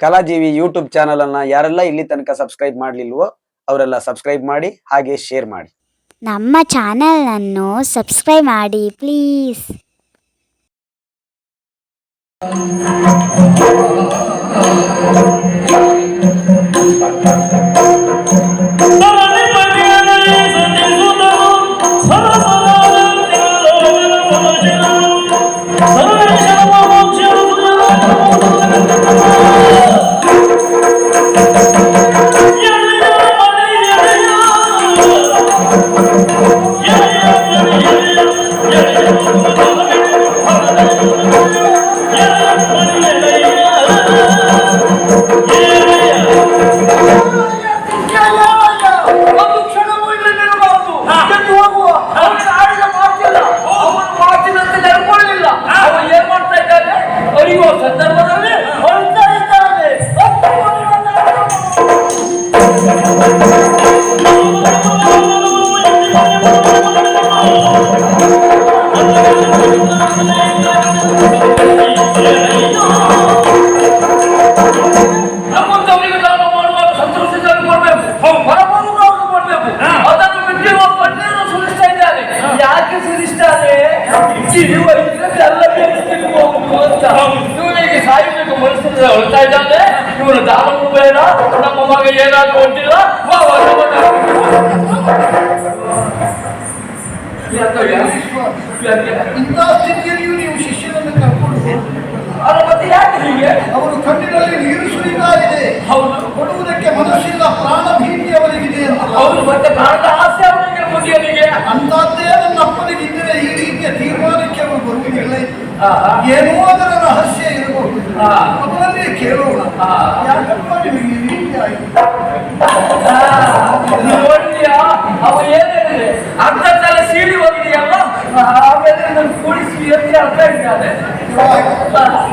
ಕಲಾಜೀವಿ YouTube channel ಅನ್ನ ಯಾರೆಲ್ಲ ಇಲ್ಲಿ ತನಕ ಸಬ್ಸ್ಕ್ರೈಬ್ ಮಾಡ್ಲಿಲ್ವೋ ಅವರೆಲ್ಲ ಸಬ್ಸ್ಕ್ರೈಬ್ ಮಾಡಿ ಹಾಗೆ ಶೇರ್ ಮಾಡಿ. ನಮ್ಮ ಚಾನಲನ್ನು ಸಬ್ಸ್ಕ್ರೈಬ್ ಮಾಡಿ ಪ್ಲೀಸ್. ಏನೋ ಅದರ ರಹಸ್ಯ ಇರಬಹುದು. ಅವರನ್ನೇ ಕೇಳೋಣ. ಆ. ಯಾಕಪ್ಪ ನಿಮಗೆ ಈ ರೀತಿ ಆಯ್ತು ನೋಡಿದ್ಯಾ ಅವ ಏನೇನಿದೆ ಅರ್ಧ ತಲೆ ಸೀಳಿ ಹೋಗಿದೆಯಲ್ಲ ಆಮೇಲೆ ನನ್ನ ಕೂಡಿಸಿ ಎತ್ತಿ ಅರ್ಥ ಇದ್ದಾನೆ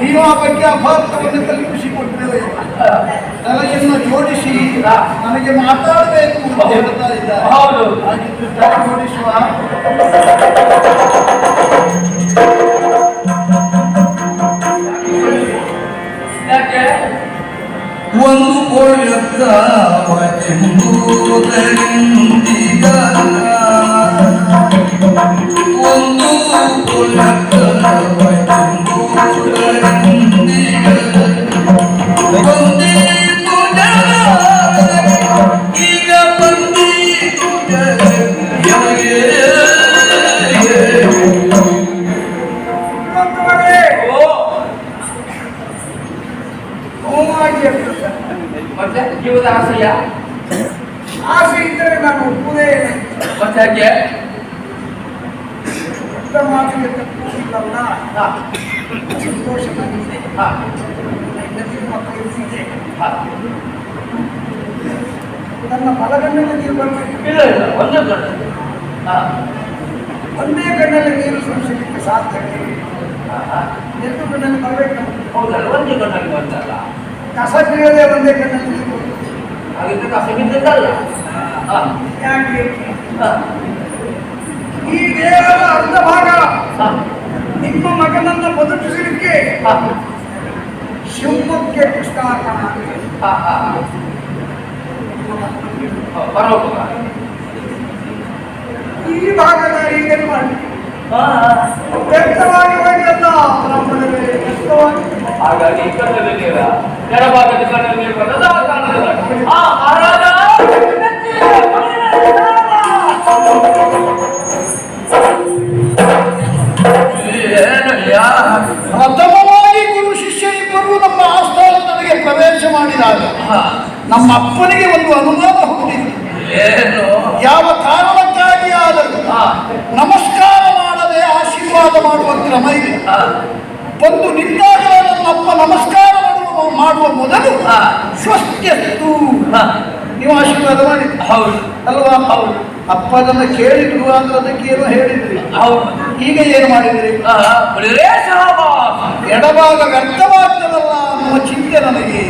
ನೀವು ಆ ಬಗ್ಗೆ ಅಭಾರತವನ್ನು ತಲೆ ಖುಷಿ ಕೊಟ್ಟಿದ್ದೇವೆ ನನಗಿನ್ನ ಜೋಡಿಸಿ ನನಗೆ ಮಾತಾಡಬೇಕು ಅಂತ ಹೇಳ್ತಾ ಇದ್ದಾರೆ. ಹೌದು. ಜೋಡಿಸುವ ಒಂದು ಕೊಳೆತ್ತ ದೊಡ್ಡ ಮಾತಿಗೆ ತಪ್ಪುವುದಿಲ್ಲಲ್ಲ ಸಂತೋಷ ಬಂದಿದೆ ಹಾ, ಹೆಂಡತಿ ಮಕ್ಕಳು ಇದೆ ಹಾ. ನನ್ನ ಬಲಗಣ್ಣಲ್ಲಿ ನೀರು ಬರಬೇಕು ಒಂದೇ ಒಂದೇ ಕಣ್ಣಲ್ಲಿ ನೀರು ಸುರಿಸಲಿಕ್ಕೆ ಸಾಧ್ಯ. ಎರಡು ಕಣ್ಣಲ್ಲಿ ಬರಬೇಕು. ಹೌದಲ್ಲ ಒಂದೇ ಕಣ್ಣಲ್ಲಿ ಬಂದಲ್ಲ ಕಸ ಬೀಳದೆ ಒಂದೇ ಕಣ್ಣಲ್ಲಿ ನೀರು. ಹಾಗಿದ್ರೆ ಕಸ ಬಿದ್ದಲ್ಲ ಯಾಕೆ? ಈ ದೇಹದ ಅರ್ಧ ಭಾಗ ನಿಮ್ಮ ಮಗನನ್ನ ಬದುಕಿಸಲಿಕ್ಕೆ ಶಿವಮೊಗ್ಗಕ್ಕೆ ಕೃಷ್ಣಾರ್ಪಣ ಈ ಭಾಗದ ಹೀಗೆ ಮಾಡಿ. ವ್ಯಕ್ತವಾಗಿ ಹೋಗಿಲ್ಲ ಹಾಗಾಗಿ ಕಣ್ಣಲ್ಲಿ ನೀರ ಎಡಭಾಗದ ಕಣ್ಣಲ್ಲಿ ನೀರು ಬರೋದು ಆ ಮಹಾರಾಜ ಪ್ರಥಮವಾಗಿ ಗುರು ಶಿಷ್ಯ ಇಬ್ಬರು ನಮ್ಮ ಆಸ್ಥಾನ ನನಗೆ ಪ್ರವೇಶ ಮಾಡಿದಾಗ ನಮ್ಮ ಅಪ್ಪನಿಗೆ ಒಂದು ಅನುಮಾನ ಹೋಗಿದೆ ಯಾವ ಕಾರಣಕ್ಕಾಗಿ ಆದರೂ ನಮಸ್ಕಾರ ಮಾಡದೆ ಆಶೀರ್ವಾದ ಮಾಡುವ ಕ್ರಮ ಇದೆ. ಬಂದು ನಿಂತಾಗ ನಮ್ಮ ಅಪ್ಪ ನಮಸ್ಕಾರ ಮಾಡುವ ಮಾಡುವ ಮೊದಲು ಸ್ವಸ್ಥ ಸ್ವಸ್ತ್ಯಸ್ತು. ಹಾ. ನೀವು ಆಶೀರ್ವಾದ ಮಾಡಿ ಹೌದು. ಅಲ್ವಾ? ಹೌದು. ಅಪ್ಪ ಅದನ್ನ ಕೇಳಿದ್ರು ಅಂದ್ರೆ ಅದಕ್ಕೆ ಏನೋ ಹೇಳಿದ್ರಿ. ಹೌದು. ಈಗ ಏನು ಮಾಡಿದ್ರಿ. ಎಡಭಾಗ ವ್ಯರ್ಥವಾಗ್ತದಲ್ಲ ಅನ್ನುವ ಚಿಂತೆ ನನಗೆ.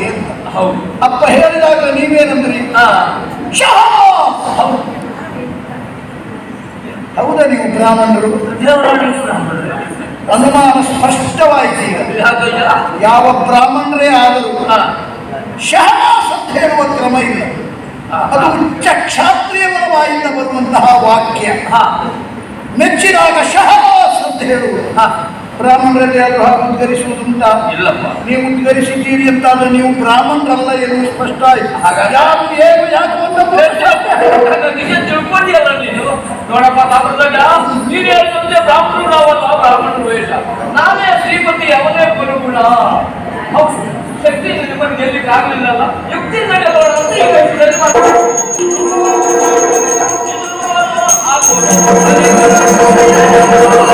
ಹೌದು. ಅಪ್ಪ ಹೇಳಿದಾಗ ನೀವೇನಂದ್ರಿ? ಹೌದು. ಹೌದಾ ನೀವು ಬ್ರಾಹ್ಮಣರು. ಅನುಮಾನ ಸ್ಪಷ್ಟವಾಯಿತು ಈಗ. ಯಾವ ಬ್ರಾಹ್ಮಣರೇ ಆದರೂ ಶಹನಾಸ್ ಅಂತ ಹೇಳುವ ಕ್ರಮ ಇಲ್ಲ. ಅದು ಉಚ್ಚ ಕ್ಷಾತ್ರಿಯ ವಾಯಿಂದ ಬರುವಂತಹ ವಾಕ್ಯ. ಹಾ. ಮೆಚ್ಚಿದಾಗ ಶಹಬಾಸ್ ಅಂತ ಹೇಳುವುದು. ಹಾ. ಬ್ರಾಹ್ಮಣರಲ್ಲಿ ಯಾರು ಹಾಗೆ ಉದ್ಗರಿಸುವುದುಂಟಾ? ಇಲ್ಲಪ್ಪ. ನೀವು ಉದ್ಗರಿಸಿದ್ದೀರಿ ಅಂತಾದ್ರೆ ನೀವು ಬ್ರಾಹ್ಮಣರಲ್ಲ ಎನ್ನುವುದು ಸ್ಪಷ್ಟ ಆಯ್ತು. ಯಾರು ಏನು ಯಾಕೆ ಅಂತ ನಿಜ ತಿಳ್ಕೊಂಡಿಯಲ್ಲ ನೀನು? ನೋಡಪ್ಪ ತಾಮ್ರದಾಗ ನೀನು ಹೇಳ್ತಂತೆ ಬ್ರಾಹ್ಮಣರು ನಾವಲ್ಲ ಬ್ರಾಹ್ಮಣರು ಇಲ್ಲ. ನಾನೇ ಶ್ರೀಪತಿ ಅವನೇ ಗುರುಗುಣ. ಶಕ್ತಿ ನಿಮ್ಮನ್ನು ಯುಕ್ತಿ ನಡೆಯೋಣ ಅಂತ ಈಗ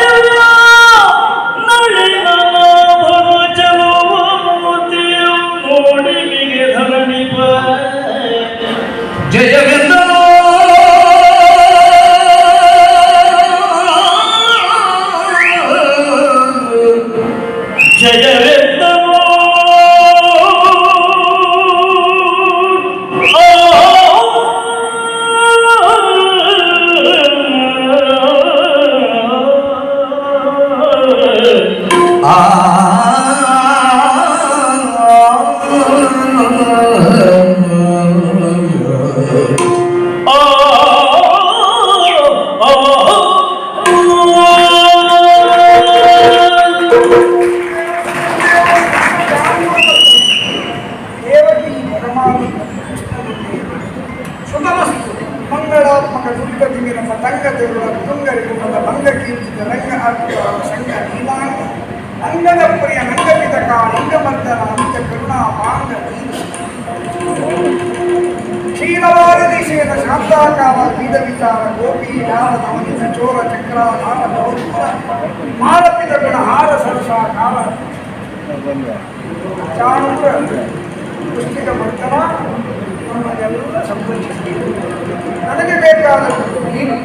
ಸೇದ ಶಾಂತಾಕಾಲ ಬೀದ ವಿಚಾರ ಗೋಪಿ ಯಾರ ನವನಿತ ಚೋರ ಚಕ್ರ ನಾಮ ಗೌರವ ಮಾರಪಿತ ಗುಣ ಹಾರ ಸರಸ ಕಾಲ ಚಾಣೂರ ಪುಸ್ತಕ ಬರ್ತಾರ ನಮ್ಮನ್ನೆಲ್ಲ ಸಂಪರ್ಕಿಸ್ತೀವಿ ನನಗೆ ಬೇಕಾದದ್ದು ನೀನು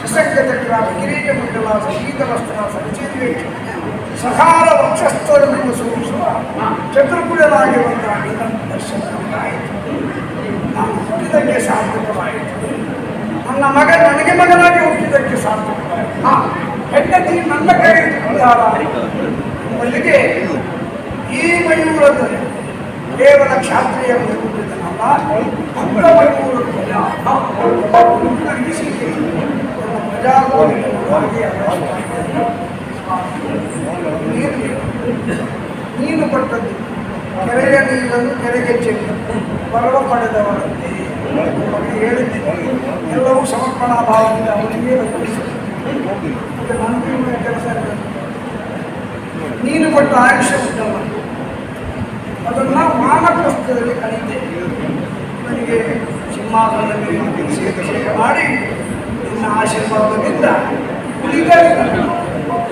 ಸುಸಂಗ ಚಕ್ರ ಕಿರೀಟ ಮಂಡಲ ಸಂಗೀತ ವಸ್ತ್ರ ಸಂಚೀರ್ಯ ಸಹಾರ ವಕ್ಷಸ್ಥರನ್ನು ಸೂಚಿಸುವ ಚತುರ್ಭುಜನಾಗಿರುವಂತಹ ನಿನ್ನ ದರ್ಶನ ನಮಗಾಯಿತು ನಾನು ಹುಟ್ಟಿದ್ದಕ್ಕೆ ಸಾರ್ಥಕವಾಯಿತು ನನ್ನ ಮಗ ನನಗೆ ಮಗನಾಗಿ ಹುಟ್ಟಿದ್ದಕ್ಕೆ ಸಾರ್ಥಕವಾಯಿತು ಹಾ ಹೆಂಡತಿ ನನ್ನ ಕೈ ಉದ್ಧಾರ ಅಲ್ಲಿಗೆ ಈ ಮಯೂರದಲ್ಲಿ ಕೇವಲ ಕ್ಷಾತ್ರಿಯ ಮಯೂರದಲ್ಲ ಅಂಗ ಮಯೂರ ಧ್ವಜ ನನಗೆ ಸಿಕ್ಕಿದೆ. ನನ್ನ ನೀನು ಕೊಟ್ಟದ್ದು. ಕೆರೆಯ ನೀರನ್ನು ಕೆರೆಗೆ ಚೆಲ್ಲಿ. ಬರವ ಪಡೆದವರಂತೆ ಅವರಿಗೆ ಹೇಳಿದ್ದೆ. ಎಲ್ಲವೂ ಸಮರ್ಪಣಾ ಭಾವದಿಂದ ಅವನಿಗೆ ನನ್ನ ಕೆಲಸ. ನೀನು ಕೊಟ್ಟ ಆಯುಷ್ಯ ಉತ್ತಮ ಅದನ್ನ ಪುಸ್ತಕದಲ್ಲಿ ಕಲಿತೆ ನನಗೆ ಸಿಂಹಾಸನದಲ್ಲಿ ಮಾಡಿ ನಿನ್ನ ಆಶೀರ್ವಾದದಿಂದ ಉಳಿದವರನ್ನು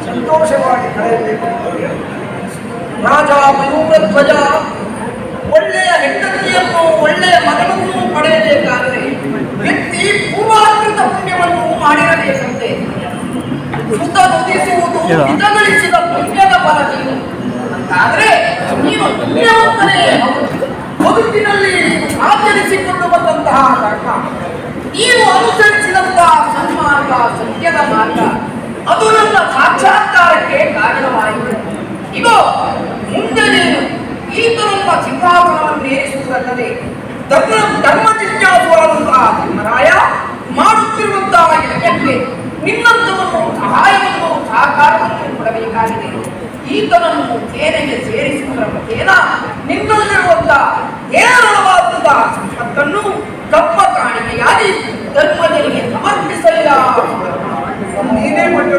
ಸಂತೋಷವಾಗಿ ಕಳೆಯಬೇಕು ರಾಜಾ ಹೇಳಿ. ರಾಜ ಮಯೂರ ಧ್ವಜ ಒಳ್ಳೆಯ ಮಗನನ್ನು ಪಡೆಯಬೇಕಾದರೆ ವ್ಯಕ್ತಿ ಪೂರ್ವಾಕೃತ ಪುಣ್ಯವನ್ನು ಮಾಡಿರಬೇಕಂತೆ ಸುತ್ತ ನುಡಿಸುವುದು ಹಿತಗಳಿಸಿದ ಪುಣ್ಯದ ಫಲ ನೀನು ಅಂತಾದ್ರೆ ನೀನು ಪುಣ್ಯವಂತನೇ. ಬದುಕಿನಲ್ಲಿ ನನ್ನ ಸಾಕ್ಷಾತ್ಕಾರಕ್ಕೆ ಕಾರಣವಾಯಿತು ಇದು ಮುಂದೆ ಈತನೊಬ್ಬ ಸಿಂಹಾಸನವನ್ನು ಏರಿಸುವುದಲ್ಲದೆ ಧರ್ಮ ಧರ್ಮ ಜಿಜ್ಞಾಸುವಾದಂತಹ ಧರ್ಮರಾಯ ಮಾಡುತ್ತಿರುವಂತಹ ಯಜ್ಞಕ್ಕೆ ನಿನ್ನಂತವನ್ನು ಸಹಾಯವನ್ನು ಸಹಕಾರವನ್ನು ಕೊಡಬೇಕಾಗಿದೆ. ಈತನನ್ನು ಸೇನೆಗೆ ಸೇರಿಸುವುದರ ಮುಖೇನ ನಿನ್ನಲ್ಲಿರುವಂತಹ ಹೇರಳವಾದಂತಹ ಸಂಪತ್ತನ್ನು ತಮ್ಮ ಕಾಣಿಕೆಯಾಗಿ ಧರ್ಮದಲ್ಲಿ ಸಮರ್ಪಿಸಲಿಲ್ಲ. ನೀನೇ ಹೌದು